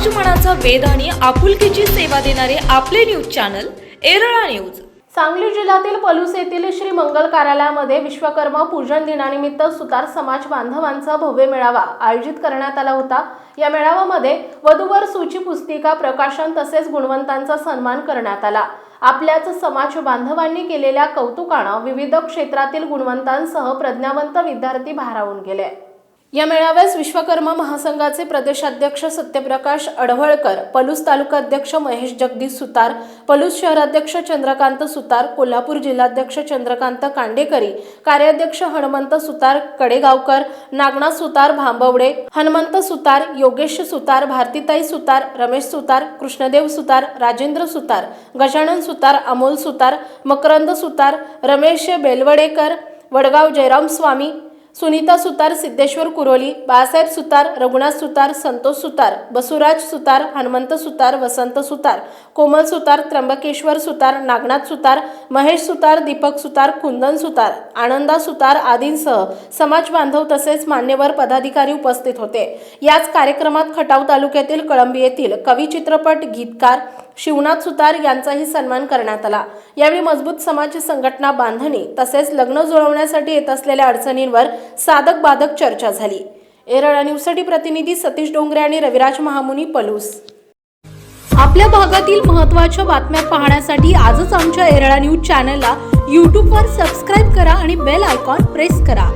समाज मनाचा आणि आपुलकीची सेवा देणारे आपले news channel Erala news. Sangli जिल्ह्यातील पलूस येथील श्री मंगल कार्यालयामध्ये विश्वकर्मा पूजन दिनानिमित्त सुतार समाज बांधवांचा भव्य मेळावा आयोजित करण्यात आला होता. या मेळाव्यामध्ये वधूवर सूची पुस्तिका प्रकाशन तसेच गुणवंतांचा सन्मान करण्यात आला. आपल्याच समाज बांधवांनी केलेल्या कौतुकानं विविध क्षेत्रातील गुणवंतांसह प्रज्ञावंत विद्यार्थी भारावून गेले. या मेळाव्यास विश्वकर्मा महासंघाचे प्रदेशाध्यक्ष सत्यप्रकाश अडवळकर पलूस तालुका अध्यक्ष महेश जगदीश सुतार पलूस शहराध्यक्ष चंद्रकांत सुतार कोल्हापूर जिल्हाध्यक्ष चंद्रकांत कांडेकरी कार्याध्यक्ष हनुमंत सुतार कडेगावकर नागनाथ सुतार भांबवडे हनुमंत सुतार योगेश सुतार भारतीताई सुतार रमेश सुतार कृष्णदेव सुतार राजेंद्र सुतार गजानन सुतार अमोल सुतार मकरंद सुतार रमेश बेलवडेकर वडगाव जयराम स्वामी सुनीता सुतार सिद्धेश्वर कुरोली बाळासाहेब सुतार रघुनाथ सुतार संतोष सुतार बसुराज सुतार हनुमंत सुतार वसंत सुतार कोमल सुतार त्र्यंबकेश्वर सुतार नागनाथ सुतार महेश सुतार दीपक सुतार कुंदन सुतार आनंदा सुतार आदींसह समाज बांधव तसेच मान्यवर पदाधिकारी उपस्थित होते. याच कार्यक्रमात खटाव तालुक्यातील कळंबी येथील कवी चित्रपट गीतकार शिवनाथ सुतार यांचाही सन्मान करण्यात आला. यावेळी मजबूत समाज संघटना बांधणी तसेच लग्न जुळवण्यासाठी येत असलेल्या अडचणींवर साधक बाधक चर्चा झाली. एरळा न्यूजसाठी प्रतिनिधी सतीश डोंगरे आणि रविराज महामुनी पलूस. आपल्या भागातील महत्त्वाच्या बातम्या पाहण्यासाठी आजच आमच्या एरळा न्यूज चॅनलला यूट्यूबवर सबस्क्राईब करा आणि बेल आयकॉन प्रेस करा.